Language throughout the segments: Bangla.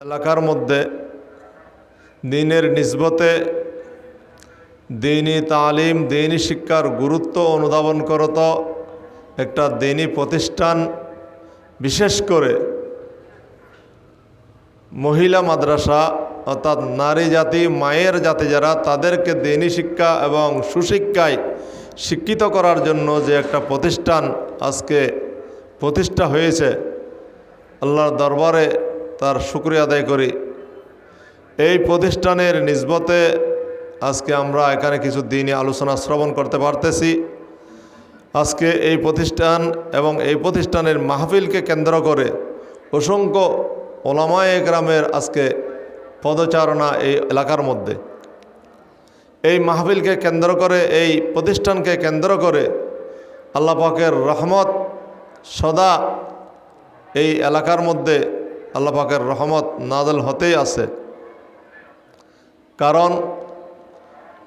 এলাকার মধ্যে দিনের নিসবতে দিনী তালিম, দিনী শিক্ষার গুরুত্ব অনুধাবন করত। একটা দিনী প্রতিষ্ঠান বিশেষ করে মহিলা মাদ্রাসা, অর্থাৎ নারী জাতি, মায়ের জাতি যারা, তাদেরকে দিনী শিক্ষা এবং সুশিক্ষায় শিক্ষিত করার জন্য যে একটা প্রতিষ্ঠান আজকে প্রতিষ্ঠা হয়েছে, আল্লাহর দরবারে তার শুক্রিয়া আদায় করি। এই প্রতিষ্ঠানের নিজবতে আজকে আমরা এখানে কিছু দিনই আলোচনা শ্রবণ করতে পারতেছি। আজকে এই প্রতিষ্ঠান এবং এই প্রতিষ্ঠানের মাহফিলকে কেন্দ্র করে অসংখ্য ওলামায় গ্রামের আজকে পদচারণা এই এলাকার মধ্যে। এই মাহফিলকে কেন্দ্র করে, এই প্রতিষ্ঠানকে কেন্দ্র করে আল্লাহ পাকের রহমত সদা এই এলাকার মধ্যে আল্লাহ পাকের রহমত নাজল হতেই আছে। কারণ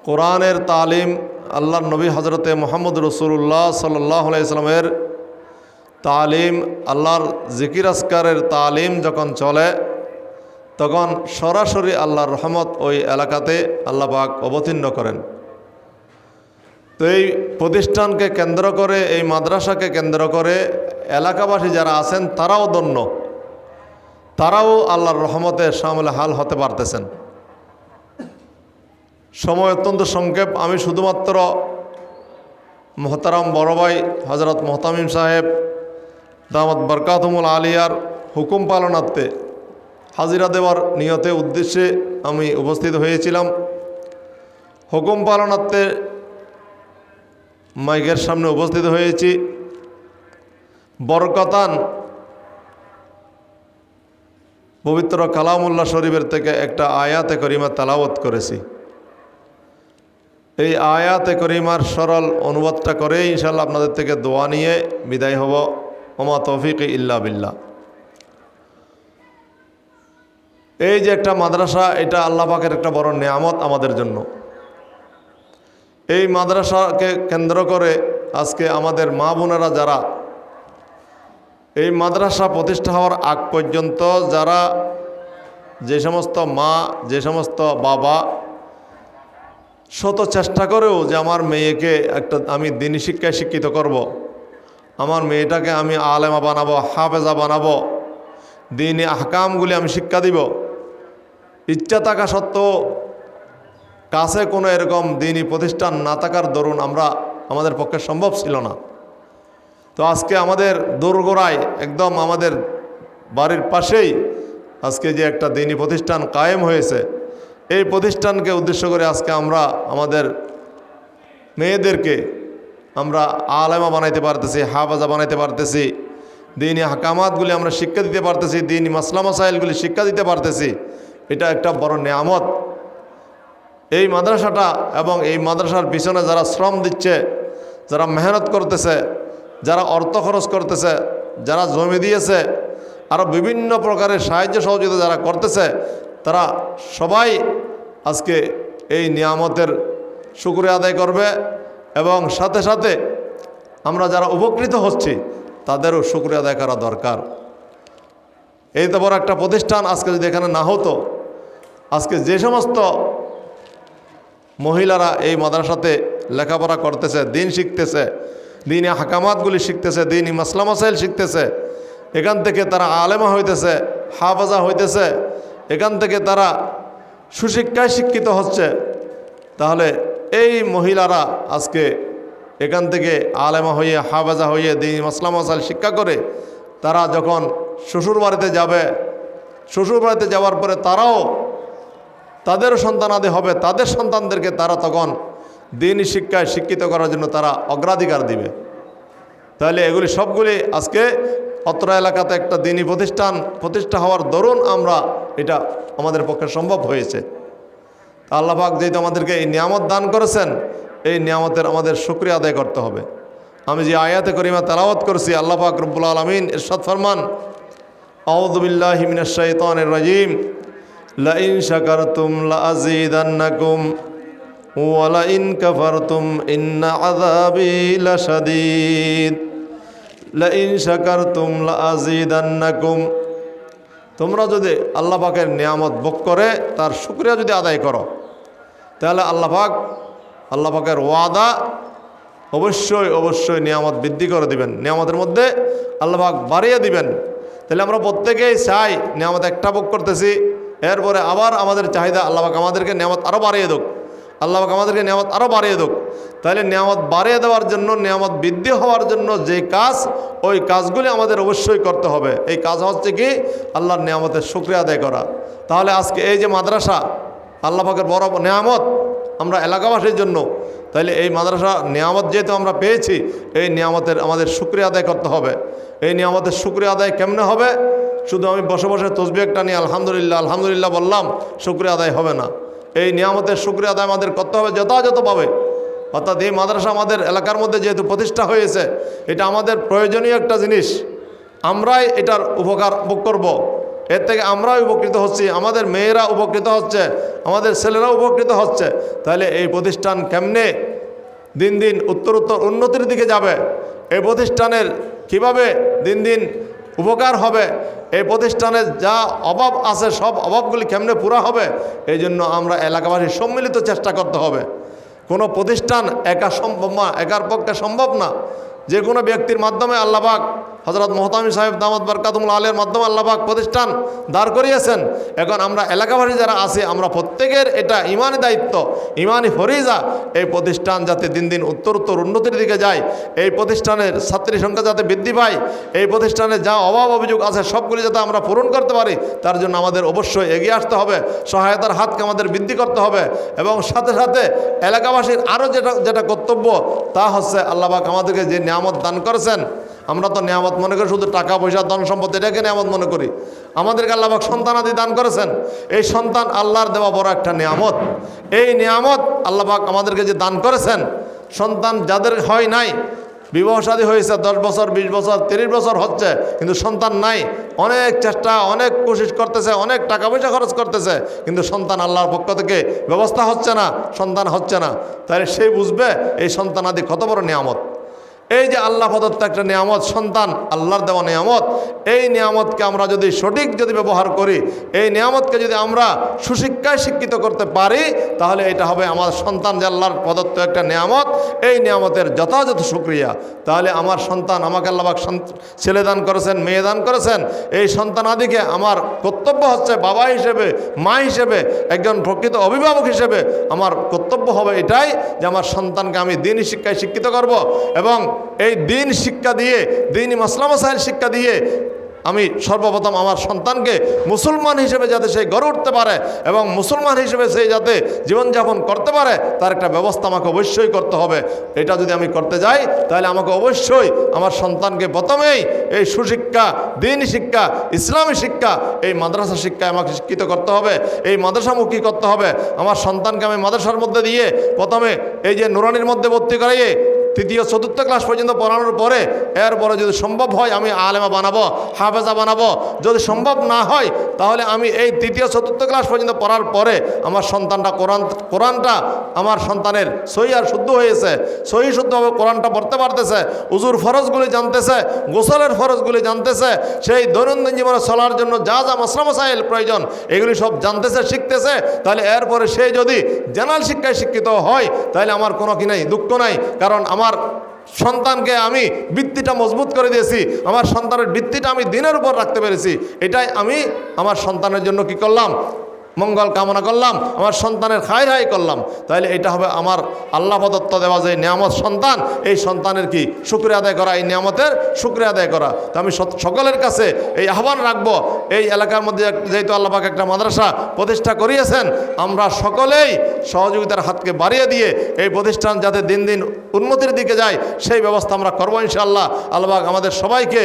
কোরআনের তালিম আল্লাহ নবী হজরতে মোহাম্মদ রসুল্লাহ সাল্লাহ ইসলামের তালিম, আল্লাহর জিকির আসকারের তালিম যখন চলে, তখন সরাসরি আল্লাহর রহমত ওই এলাকাতে আল্লাহ পাক অবতীর্ণ করেন। তো এই প্রতিষ্ঠানকে কেন্দ্র করে, এই মাদ্রাসাকে কেন্দ্র করে এলাকাবাসী যারা আছেন, তারাও দন্য তারাও আল্লাহর রহমতে সামলে হাল হতে পারতেছেন। সময় অত্যন্ত সংক্ষেপ। আমি শুধুমাত্র মোহতারাম বড় ভাই হজরত মোহতামিম সাহেব দামদ বরকাতমুল আলিয়ার হুকুম পালনার্থে হাজিরা দেওয়ার নিয়তে উদ্দেশ্যে আমি উপস্থিত হয়েছিলাম। হুকুম পালনার্থে মাইকের সামনে উপস্থিত হয়েছি। বরকতান পবিত্র কালামুল্লাহ শরীফের থেকে একটা আয়াতে করিমা তালাওয়াত করেছি। এই আয়াতে করিমার সরল অনুবাদটা করে ইনশাল্লাহ আপনাদের থেকে দোয়া নিয়ে বিদায় হব। ওমা তৌফিক ইল্লা বিল্লাহ। এই যে একটা মাদ্রাসা, এটা আল্লাহ পাকের একটা বড় নেয়ামত আমাদের জন্য। এই মাদ্রাসাকে কেন্দ্র করে আজকে আমাদের মা বোনেরা যারা এই মাদ্রাসা প্রতিষ্ঠা হওয়ার আগ পর্যন্ত যারা যে সমস্ত মা, যে সমস্ত বাবা শত চেষ্টা করেও যে আমার মেয়েকে একটা আমি দিনী শিক্ষায় শিক্ষিত করব। আমার মেয়েটাকে আমি আলেমা বানাবো, হাফেজা বানাবো, দিনী আহকামগুলি আমি শিক্ষা দিব, ইচ্ছা থাকা সত্ত্বেও কাছে কোনো এরকম দিনই প্রতিষ্ঠান না থাকার দরুন আমরা আমাদের পক্ষে সম্ভব ছিল না তো আজকে আমাদের দোরগোড়ায় একদম আমাদের বাড়ির পাশেই আজকে যে একটা দিনী প্রতিষ্ঠান কায়েম হয়েছে, এই প্রতিষ্ঠানকে উদ্দেশ্য করে আজকে আমরা আমাদের মেয়েদেরকে আমরা আলেমা বানাইতে পারতেছি, হাফাজা বানাইতে পারতেছি, দিনী হাকামাতগুলি আমরা শিক্ষা দিতে পারতেছি, দিনী মাসলা মাসাইলগুলি শিক্ষা দিতে পারতেছি, এটা একটা বড় নিয়ামত। এই মাদ্রাসাটা এবং এই মাদ্রাসার পিছনে যারা শ্রম দিচ্ছে, যারা মেহনত করতেছে যারা অর্থ খরচ করতেছে, যারা জমি দিয়েছে আরও বিভিন্ন প্রকারের সাহায্য সহযোগিতা যারা করতেছে, তারা সবাই আজকে এই নিয়ামতের শুক্রিয়া আদায় করবে এবং সাথে সাথে আমরা যারা উপকৃত হচ্ছি, তাদেরও শুক্রিয়া আদায় করা দরকার। এই তো বড় একটা প্রতিষ্ঠান আজকে যদি এখানে না হতো, আজকে যে সমস্ত মহিলারা এই মাদ্রাসাতে লেখাপড়া করতেছে, দিন শিখতেছে দিনে হাকামাতগুলি শিখতেছে, দিন মাসলা মাসাইল শিখতেছে। এখান থেকে তারা আলেমা হইতেছে, হাফাজা হইতেছে। এখান থেকে তারা সুশিক্ষায় শিক্ষিত হচ্ছে। তাহলে এই মহিলারা আজকে এখান থেকে আলেমা হইয়ে, হাফাজা হইয়ে দিন মাসলা মাসাইল শিক্ষা করে, তারা যখন শ্বশুর বাড়িতে যাবে, শ্বশুর বাড়িতে যাওয়ার পরে তারাও তাদেরও সন্তানাদি হবে, তাদের সন্তানদেরকে তারা তখন দিন শিক্ষায় শিক্ষিত করার জন্য তারা অগ্রাধিকার দিবে। তাহলে এগুলি সবগুলি আজকে অত্র এলাকাতে একটা দিনই প্রতিষ্ঠান, প্রতিষ্ঠা হওয়ার দরুন আমরা এটা আমাদের পক্ষে সম্ভব হয়েছে। আল্লাহাক যেহেতু আমাদেরকে এই নিয়ামত দান করেছেন, এই নিয়ামতের আমাদের শুক্রিয়া আদায় করতে হবে। আমি যে আয়াতে করিমা তেলাওয়াত করছি, আল্লাহ পাক রব্বুল আলমিন ইরশাদ ফরমান আউদুবিল্লাহিমিনাশাইতানির রাজিম লাইন শাকারতুম লাযীদান্নাকুম ওয়ালা ইন কাফারতুম ইন্না আযাবি লাশাদীদ। লাইন শাকারতুম লাযীদান্নাকুম তোমরা যদি আল্লাহ পাকের নিয়ামত ভোগ করে, তার শুক্রিয়া যদি আদায় করো, তাহলে আল্লাহ পাক ওয়াদা অবশ্যই অবশ্যই নিয়ামত বৃদ্ধি করে দিবেন। নিয়ামতের মধ্যে আল্লাহ পাক বাড়িয়ে দিবেন। তাহলে আমরা প্রত্যেকেই চাই, নিয়ামত একটা ভোগ করতেছি, এরপরে আবার আমাদের চাহিদা আল্লাহ পাক আমাদেরকে নিয়ামত আরও বাড়িয়ে দেক। আল্লাহ আমাদেরকে নিয়ামত আরও বাড়িয়ে দেক। তাহলে নিয়ামত বাড়িয়ে দেওয়ার জন্য, নিয়ামত বৃদ্ধি হওয়ার জন্য যে কাজ, ওই কাজগুলি আমাদের অবশ্যই করতে হবে। এই কাজ হচ্ছে কি? আল্লাহর নিয়ামতের শুক্রিয়া আদায় করা। তাহলে আজকে এই যে মাদ্রাসা, আল্লাহ পাকের বড় নিয়ামত আমরা এলাকাবাসীর জন্য, তাহলে এই মাদ্রাসা নিয়ামত যেহেতু আমরা পেয়েছি, এই নিয়ামতের আমাদের শুক্রিয়া আদায় করতে হবে। এই নিয়ামতের শুক্রিয়া আদায় কেমনে হবে? শুধু আমি বসে বসে তসবি একটা নিয়ে আলহামদুলিল্লাহ আলহামদুলিল্লাহ বললাম, শুক্রিয়া আদায় হবে না। এই নিয়ামতের শুক্রিয়া আদায় আমাদের করতে হবে, যথাযথভাবে। অর্থাৎ এই মাদ্রাসা আমাদের এলাকার মধ্যে যেহেতু প্রতিষ্ঠা হয়েছে, এটা আমাদের প্রয়োজনীয় একটা জিনিস। আমরাই এটার উপকার ভোগ করব। এর থেকে আমরাই উপকৃত হচ্ছি, আমাদের মেয়েরা উপকৃত হচ্ছে, আমাদের ছেলেরা উপকৃত হচ্ছে। তাহলে এই প্রতিষ্ঠান কেমনে দিন দিন উত্তর উত্তর উন্নতির দিকে যাবে? এই প্রতিষ্ঠানের কীভাবে দিন দিন উপকার হবে। এই প্রতিষ্ঠানে যা অভাব আছে, সব অভাবগুলি কেমনে পুরা হবে? এই জন্য আমরা এলাকাবাসী সম্মিলিত চেষ্টা করতে হবে। কোনো প্রতিষ্ঠান একা সম্ভব না, একার পক্ষে সম্ভব না। যে কোনো ব্যক্তির মাধ্যমে আল্লাহবাক হজরত মোহতামি সাহেব দামদ বরকাতুল আলের মাধ্যমে আল্লাহবাক প্রতিষ্ঠান দাঁড় করিয়েছেন। এখন আমরা এলাকাবাসী যারা আছি, আমরা প্রত্যেকের এটা ইমানি দায়িত্ব, ইমানি ফরিজা এই প্রতিষ্ঠান যাতে দিন দিন উত্তর উত্তর উন্নতির দিকে যায়, এই প্রতিষ্ঠানের ছাত্রী সংখ্যা যাতে বৃদ্ধি পায়, এই প্রতিষ্ঠানে যা অভাব অভিযোগ আছে সবগুলি যাতে আমরা পূরণ করতে পারি, তার জন্য আমাদের অবশ্যই এগিয়ে আসতে হবে, সহায়তার হাতকে আমাদের বৃদ্ধি করতে হবে এবং সাথে সাথে এলাকাবাসীর আরও যেটা যেটা কর্তব্য, তা হচ্ছে আল্লাহবাক আমাদেরকে যে নিয়ামত দান করেছেন আমরা তো নিয়ামত মনে করি, শুধু টাকা, পয়সা, ধন সম্পদ এটাকে নিয়ামত মনে করি। আমাদেরকে আল্লাহবাক সন্তানাদি দান করেছেন। এই সন্তান আল্লাহর দেওয়া বড় একটা নিয়ামত। এই নিয়ামত আল্লাহবাক আমাদেরকে যে দান করেছেন, সন্তান যাদের হয় নাই, বিবাহ শাদী হয়েছে, দশ বছর, বিশ বছর, তিরিশ বছর হচ্ছে, কিন্তু সন্তান নাই, অনেক চেষ্টা, অনেক কোশিশ করতেছে, অনেক টাকা পয়সা খরচ করতেছে, কিন্তু সন্তান আল্লাহর পক্ষ থেকে ব্যবস্থা হচ্ছে না, সন্তান হচ্ছে না। তাহলে সে বুঝবে, এই সন্তান আদি কত বড় নিয়ামত। এই যে আল্লাহ প্রদত্ত একটা নিয়ামত, সন্তান, আল্লাহর দেওয়া নিয়ামত, এই নিয়ামতকে আমরা যদি সঠিক যদি ব্যবহার করি, এই নিয়ামতকে যদি আমরা সুশিক্ষায় শিক্ষিত করতে পারি, তাহলে এটা হবে আমার সন্তান যে আল্লাহর প্রদত্ত একটা নিয়ামত, এই নিয়ামতের যথাযথ সুক্রিয়া। তাহলে আমার সন্তান আমাকে আল্লাহবাক ছেলে দান করেছেন, মেয়ে দান করেছেন, এই সন্তান আদিকে আমার কর্তব্য হচ্ছে বাবা হিসেবে, মা হিসেবে, একজন প্রকৃত অভিভাবক হিসেবে আমার কর্তব্য হবে এটাই যে আমার সন্তানকে আমি দিন শিক্ষায় শিক্ষিত করব এবং এই দিন শিক্ষা দিয়ে, দিন মাসলা মাসাইল শিক্ষা দিয়ে আমি সর্বপ্রথম আমার সন্তানকে মুসলমান হিসেবে যাতে সে গড়ে উঠতে পারে এবং মুসলমান হিসেবে সে যাতে জীবনযাপন করতে পারে, তার একটা ব্যবস্থা আমাকে অবশ্যই করতে হবে। এটা যদি আমি করতে যাই, তাহলে আমাকে অবশ্যই আমার সন্তানকে প্রথমেই এই সুশিক্ষা, দিন শিক্ষা, ইসলামী শিক্ষা, এই মাদ্রাসা শিক্ষায় আমাকে শিক্ষিত করতে হবে, এই মাদ্রাসামুখী করতে হবে। আমার সন্তানকে আমি মাদ্রাসার মধ্যে দিয়ে প্রথমে এই যে নুরানির মধ্যে ভর্তি করাইয়ে তৃতীয়, চতুর্থ ক্লাস পর্যন্ত পড়ানোর পরে এরপরে যদি সম্ভব হয় আমি আলেমা বানাবো, হাফেজা বানাবো। যদি সম্ভব না হয়, তাহলে আমি এই তৃতীয়, চতুর্থ ক্লাস পর্যন্ত পড়ার পরে আমার সন্তানটা কোরআন, কোরআনটা আমার সন্তানের সহি আর শুদ্ধ হয়েছে। সহি, শুদ্ধভাবে কোরআনটা পড়তে পারতেছে, উজুর ফরজগুলি জানতেছে, গোসলের ফরজগুলি জানতেছে, সেই দৈনন্দিন জীবনে চলার জন্য যা যা মাসলা মাসাইল প্রয়োজন, এগুলি সব জানতেছে, শিখতেছে। তাহলে এরপরে সে যদি জেনারেল শিক্ষায় শিক্ষিত হয়, তাহলে আমার কোনো কি নাই, দুঃখ নাই। কারণ আমার সন্তানকে আমি বৃত্তিটা মজবুত করে দিয়েছি, আমার সন্তানের বৃত্তিটা আমি দিনের উপর রাখতে পেরেছি, এটাই আমি আমার সন্তানের জন্য কি করলাম? মঙ্গল কামনা করলাম, আমার সন্তানের খায় হাই করলাম। তাহলে এটা হবে আমার আল্লাহ প্রদত্ত দেওয়া যে নিয়ামত সন্তান, এই সন্তানের কি শুক্রিয়া আদায় করা, এই নিয়ামতের শুক্রিয়া আদায় করা। তো আমি সকলের কাছে এই আহ্বান রাখব, এই এলাকার মধ্যে যেহেতু আল্লাপাক একটা মাদ্রাসা প্রতিষ্ঠা করিয়েছেন, আমরা সকলেই সহযোগিতার হাতকে বাড়িয়ে দিয়ে এই প্রতিষ্ঠান যাতে দিন দিন উন্নতির দিকে যায়, সেই ব্যবস্থা আমরা করব ইনশাআল্লাহ। আল্লাহবাক আমাদের সবাইকে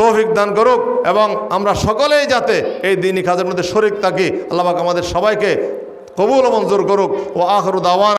তৌফিক দান করুক এবং আমরা সকলেই যাতে এই দিনই কাজের মধ্যে শরিক থাকি। আল্লাহবাক আমাদের সবাইকে কবুল মঞ্জুর করুক। ও আখরুদ দাওয়ান